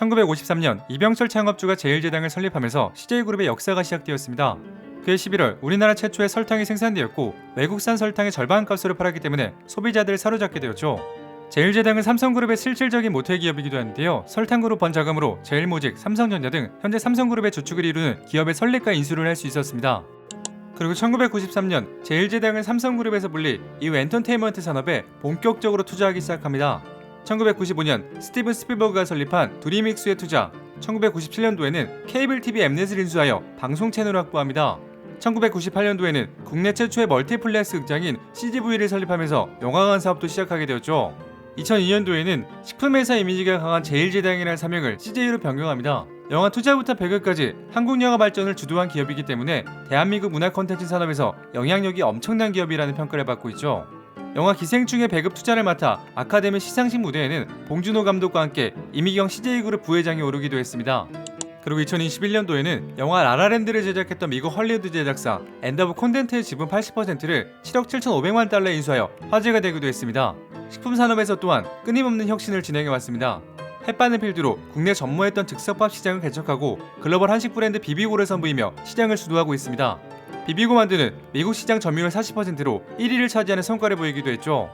1953년 이병철 창업주가 제일제당을 설립하면서 CJ그룹의 역사가 시작되었습니다. 그해 11월 우리나라 최초의 설탕이 생산되었고 외국산 설탕의 절반 값으로 팔았기 때문에 소비자들을 사로잡게 되었죠. 제일제당은 삼성그룹의 실질적인 모태 기업이기도 한데요. 설탕그룹 번 자금으로 제일모직, 삼성전자 등 현재 삼성그룹의 주축을 이루는 기업의 설립과 인수를 할 수 있었습니다. 그리고 1993년 제일제당은 삼성그룹에서 분리 이후 엔터테인먼트 산업에 본격적으로 투자하기 시작합니다. 1995년 스티븐 스필버그가 설립한 드림익스에 투자 1997년도에는 케이블 TV 엠넷을 인수하여 방송 채널을 확보합니다. 1998년도에는 국내 최초의 멀티플렉스 극장인 CGV를 설립하면서 영화관 사업도 시작하게 되었죠. 2002년도에는 식품회사 이미지가 강한 제일제당이라는 사명을 CJ로 변경합니다. 영화 투자부터 배급까지 한국 영화 발전을 주도한 기업이기 때문에 대한민국 문화 콘텐츠 산업에서 영향력이 엄청난 기업이라는 평가를 받고 있죠. 영화 기생충의 배급 투자를 맡아 아카데미 시상식 무대에는 봉준호 감독과 함께 이미경 CJ그룹 부회장이 오르기도 했습니다. 그리고 2021년도에는 영화 라라랜드를 제작했던 미국 헐리우드 제작사 엔더브 콘텐트의 지분 80%를 7억 7,500만 달러에 인수하여 화제가 되기도 했습니다. 식품 산업에서 또한 끊임없는 혁신을 진행해 왔습니다. 햇반을 필두로 국내 전무했던 즉석밥 시장을 개척하고 글로벌 한식 브랜드 비비고를 선보이며 시장을 주도하고 있습니다. 비비고 만두는 미국 시장 점유율 40%로 1위를 차지하는 성과를 보이기도 했죠.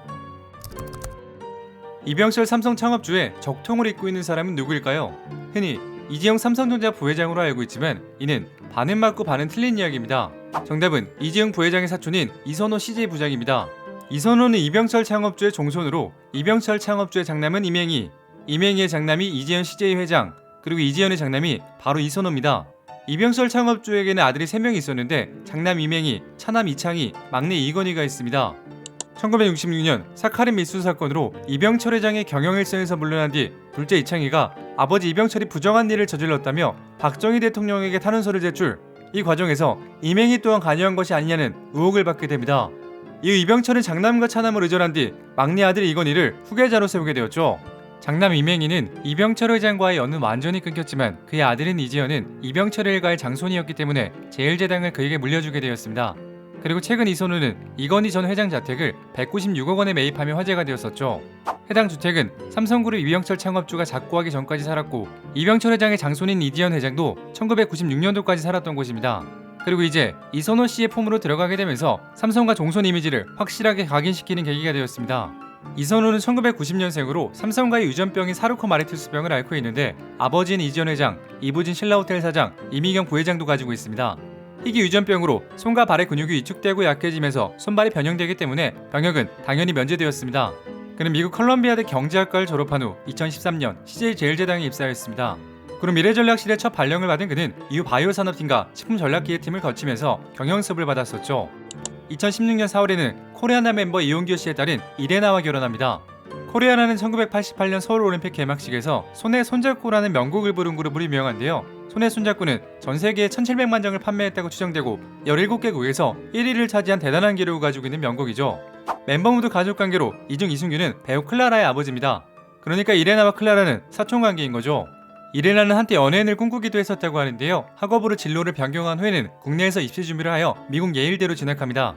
이병철 삼성 창업주의 적통을 잇고 있는 사람은 누구일까요? 흔히 이재용 삼성전자 부회장으로 알고 있지만 이는 반은 맞고 반은 틀린 이야기입니다. 정답은 이재용 부회장의 사촌인 이선호 CJ 부장입니다. 이선호는 이병철 창업주의 종손으로 이병철 창업주의 장남은 이맹희, 이맹희의 장남이 이재현 CJ 회장, 그리고 이재현의 장남이 바로 이선호입니다. 이병철 창업주에게는 아들이 3명이 있었는데 장남 이맹희, 차남 이창희, 막내 이건희가 있습니다. 1966년 사카린 밀수 사건으로 이병철 회장의 경영 일선에서 물러난 뒤 둘째 이창희가 아버지 이병철이 부정한 일을 저질렀다며 박정희 대통령에게 탄원서를 제출 이 과정에서 이맹희 또한 관여한 것이 아니냐는 의혹을 받게 됩니다. 이후 이병철은 장남과 차남을 의절한 뒤 막내 아들 이건희를 후계자로 세우게 되었죠. 장남 이맹희는 이병철 회장과의 연은 완전히 끊겼지만 그의 아들인 이지현은 이병철 일가의 장손이었기 때문에 제일제당을 그에게 물려주게 되었습니다. 그리고 최근 이선우는 이건희 전 회장 자택을 196억 원에 매입하며 화제가 되었었죠. 해당 주택은 삼성그룹 이병철 창업주가 작고하기 전까지 살았고 이병철 회장의 장손인 이지현 회장도 1996년도까지 살았던 곳입니다. 그리고 이제 이선호 씨의 폼으로 들어가게 되면서 삼성과 종손 이미지를 확실하게 각인시키는 계기가 되었습니다. 이선호는 1990년생으로 삼성과의 유전병인 사르코마리투스병을 앓고 있는데 아버지인 이지현 회장, 이부진 신라호텔 사장, 이미경 부회장도 가지고 있습니다. 희귀 유전병으로 손과 발의 근육이 위축되고 약해지면서 손발이 변형되기 때문에 병역은 당연히 면제되었습니다. 그는 미국 컬럼비아대 경제학과를 졸업한 후 2013년 CJ 제일제당에 입사했습니다. 그럼 미래전략실의 첫 발령을 받은 그는 이후 바이오 산업팀과 식품전략기획팀을 거치면서 경영 수업을 받았었죠. 2016년 4월에는 코레아나 멤버 이용규 씨의 딸인 이레나와 결혼합니다. 코레아나는 1988년 서울 올림픽 개막식에서 손에 손잡고라는 명곡을 부른 그룹으로 유명한데요. 손에 손잡고는 전 세계에 1700만 장을 판매했다고 추정되고 17개국에서 1위를 차지한 대단한 기록을 가지고 있는 명곡이죠. 멤버 모두 가족 관계로 이중 이승규는 배우 클라라의 아버지입니다. 그러니까 이레나와 클라라는 사촌 관계인 거죠. 이레나는 한때 연예인을 꿈꾸기도 했었다고 하는데요. 학업으로 진로를 변경한 후에는 국내에서 입시 준비를 하여 미국 예일대로 진학합니다.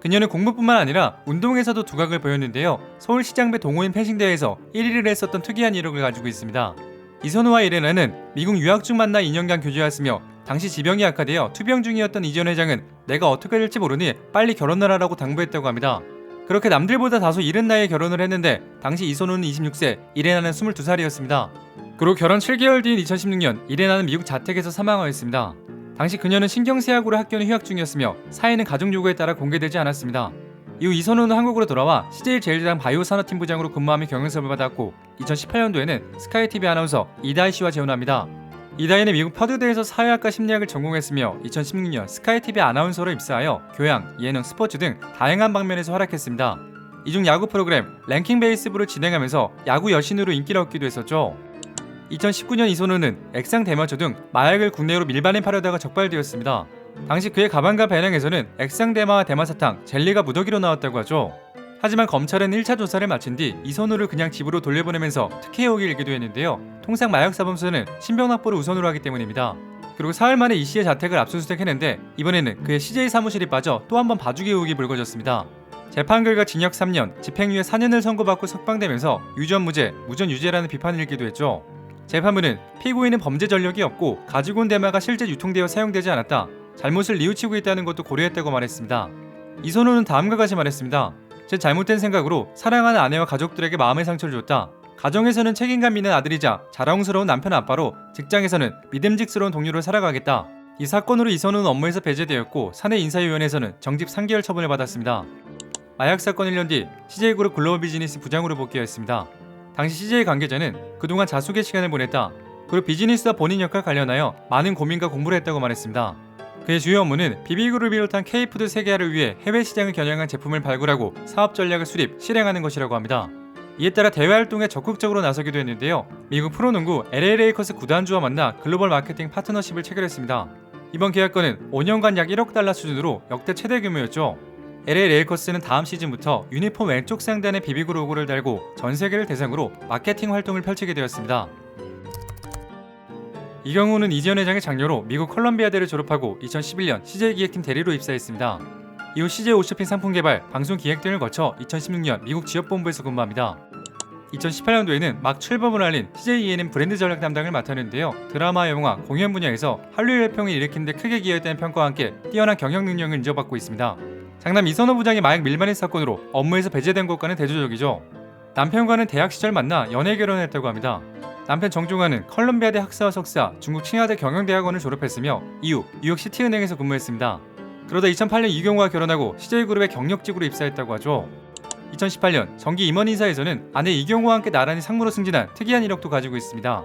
그녀는 공부뿐만 아니라 운동에서도 두각을 보였는데요. 서울시장배 동호인 펜싱대회에서 1위를 했었던 특이한 이력을 가지고 있습니다. 이선호와 이레나는 미국 유학 중 만나 2년간 교제하였으며 당시 지병이 악화되어 투병 중이었던 이전 회장은 내가 어떻게 될지 모르니 빨리 결혼을 하라고 당부했다고 합니다. 그렇게 남들보다 다소 이른 나이에 결혼을 했는데 당시 이선호는 26세, 이레나는 22살이었습니다. 그리고 결혼 7개월 뒤인 2016년 이레나는 미국 자택에서 사망하였습니다. 당시 그녀는 신경쇠약으로 학교는 휴학 중이었으며 사인은 가족 요구에 따라 공개되지 않았습니다. 이후 이선호는 한국으로 돌아와 CJ 제일제당 바이오 산업팀 부장으로 근무하며 경영 수업을 받았고 2018년도에는 스카이TV 아나운서 이다희 씨와 재혼합니다. 이다희는 미국 퍼듀대에서 사회학과 심리학을 전공했으며 2016년 스카이TV 아나운서로 입사하여 교양, 예능, 스포츠 등 다양한 방면에서 활약했습니다. 이중 야구 프로그램 랭킹 베이스부를 진행하면서 야구 여신으로 인기를 얻기도 했었죠. 2019년 이선호는 액상 대마초 등 마약을 국내로 밀반에 파려다가 적발되었습니다. 당시 그의 가방과 배낭에서는 액상 대마와 대마사탕, 젤리가 무더기로 나왔다고 하죠. 하지만 검찰은 1차 조사를 마친 뒤 이선호를 그냥 집으로 돌려보내면서 특혜 의혹이 일기도 했는데요. 통상 마약 사범수는 신병 확보를 우선으로 하기 때문입니다. 그리고 사흘 만에 이 씨의 자택을 압수수색했는데 이번에는 그의 CJ 사무실이 빠져 또 한 번 봐주기 의혹이 불거졌습니다. 재판 결과 징역 3년, 집행유예 4년을 선고받고 석방되면서 유전 무죄, 무전 유죄라는 비판을 일기도 했죠. 재판부는 피고인은 범죄 전력이 없고 가지고 온 대마가 실제 유통되어 사용되지 않았다. 잘못을 뉘우치고 있다는 것도 고려했다고 말했습니다. 이선호는 다음과 같이 말했습니다. 제 잘못된 생각으로 사랑하는 아내와 가족들에게 마음의 상처를 줬다. 가정에서는 책임감 있는 아들이자 자랑스러운 남편 아빠로 직장에서는 믿음직스러운 동료로 살아가겠다. 이 사건으로 이선호는 업무에서 배제되었고 사내 인사위원회에서는 정직 3개월 처분을 받았습니다. 마약 사건 1년 뒤 CJ그룹 글로벌 비즈니스 부장으로 복귀하였습니다. 당시 CJ 관계자는 그동안 자숙의 시간을 보냈다. 그리고 비즈니스와 본인 역할 관련하여 많은 고민과 공부를 했다고 말했습니다. 그의 주요 업무는 비비그룹을 비롯한 K푸드 세계화를 위해 해외 시장을 겨냥한 제품을 발굴하고 사업 전략을 수립, 실행하는 것이라고 합니다. 이에 따라 대외 활동에 적극적으로 나서기도 했는데요. 미국 프로농구 LA 레이커스 구단주와 만나 글로벌 마케팅 파트너십을 체결했습니다. 이번 계약건은 5년간 약 1억 달러 수준으로 역대 최대 규모였죠. LA 레이커스는 다음 시즌부터 유니폼 왼쪽 상단에 비비그 로고를 달고 전 세계를 대상으로 마케팅 활동을 펼치게 되었습니다. 이경우는 이지연 회장의 장녀로 미국 컬럼비아대를 졸업하고 2011년 CJ 기획팀 대리로 입사했습니다. 이후 CJ 오쇼핑 상품 개발, 방송 기획 등을 거쳐 2016년 미국 지역본부에서 근무합니다. 2018년도에는 막 출범을 알린 CJ ENM 브랜드 전략 담당을 맡았는데요. 드라마, 영화, 공연 분야에서 한류 열풍을 일으킨 데 크게 기여했다는 평가와 함께 뛰어난 경영 능력을 인정받고 있습니다. 장남 이선호 부장이 마약 밀반입 사건으로 업무에서 배제된 것과는 대조적이죠. 남편과는 대학 시절 만나 연애 결혼했다고 합니다. 남편 정종환은 컬럼비아대 학사와 석사, 중국 칭화대 경영대학원을 졸업했으며 이후 뉴욕 시티은행에서 근무했습니다. 그러다 2008년 이경우와 결혼하고 CJ그룹의 경력직으로 입사했다고 하죠. 2018년 정기 임원 인사에서는 아내 이경우와 함께 나란히 상무로 승진한 특이한 이력도 가지고 있습니다.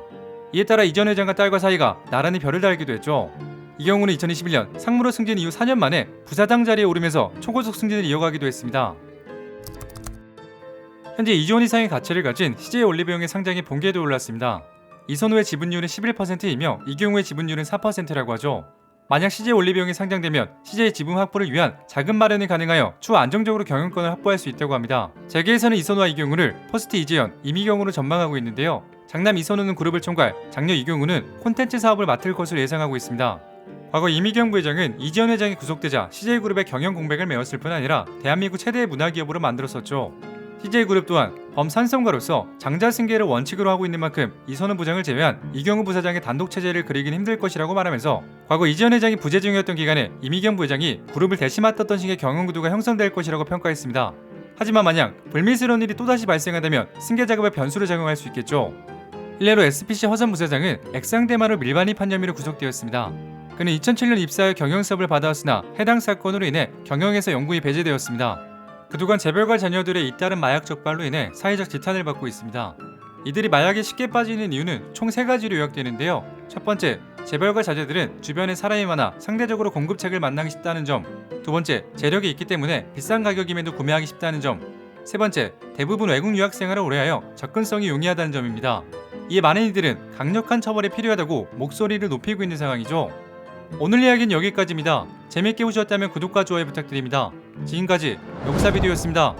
이에 따라 이전 회장과 딸과 사이가 나란히 별을 달기도 했죠. 이 경우는 2021년 상무로 승진 이후 4년 만에 부사장 자리에 오르면서 초고속 승진을 이어가기도 했습니다. 현재 이주원 이상의 가치를 가진 CJ 올리브영의 상장이 본계에도 올랐습니다. 이선호의 지분율은 11%이며 이경우의 지분율은 4%라고 하죠. 만약 CJ 올리브영이 상장되면 CJ 지분 확보를 위한 자금 마련이 가능하여 추후 안정적으로 경영권을 확보할 수 있다고 합니다. 재계에서는 이선호와 이경우를 퍼스트 이재현, 이미경으로 전망하고 있는데요. 장남 이선호는 그룹을 총괄, 장녀 이경우는 콘텐츠 사업을 맡을 것으로 예상하고 있습니다. 과거 이미경 부회장은 이지연 회장이 구속되자 CJ그룹의 경영 공백을 메웠을 뿐 아니라 대한민국 최대의 문화기업으로 만들었었죠. CJ그룹 또한 범산성가로서 장자 승계를 원칙으로 하고 있는 만큼 이선우 부장을 제외한 이경우 부사장의 단독 체제를 그리긴 힘들 것이라고 말하면서 과거 이지연 회장이 부재 중이었던 기간에 이미경 부회장이 그룹을 대신 맡았던 식의 경영 구도가 형성될 것이라고 평가했습니다. 하지만 만약 불미스러운 일이 또다시 발생한다면 승계 작업에 변수를 작용할 수 있겠죠. 일례로 SPC 허선 부사장은 액상대마로 밀반입한 혐의로 구속되었습니다. 그는 2007년 입사해 경영 수업을 받아왔으나 해당 사건으로 인해 경영에서 영구히 배제되었습니다. 그동안 재벌가 자녀들의 잇따른 마약 적발로 인해 사회적 지탄을 받고 있습니다. 이들이 마약에 쉽게 빠지는 이유는 총 세 가지로 요약되는데요. 첫 번째, 재벌가 자제들은 주변에 사람이 많아 상대적으로 공급책을 만나기 쉽다는 점. 두 번째, 재력이 있기 때문에 비싼 가격임에도 구매하기 쉽다는 점. 세 번째, 대부분 외국 유학 생활을 오래하여 접근성이 용이하다는 점입니다. 이에 많은 이들은 강력한 처벌이 필요하다고 목소리를 높이고 있는 상황이죠. 오늘 이야기는 여기까지입니다. 재밌게 보셨다면 구독과 좋아요 부탁드립니다. 지금까지 역사 비디오였습니다.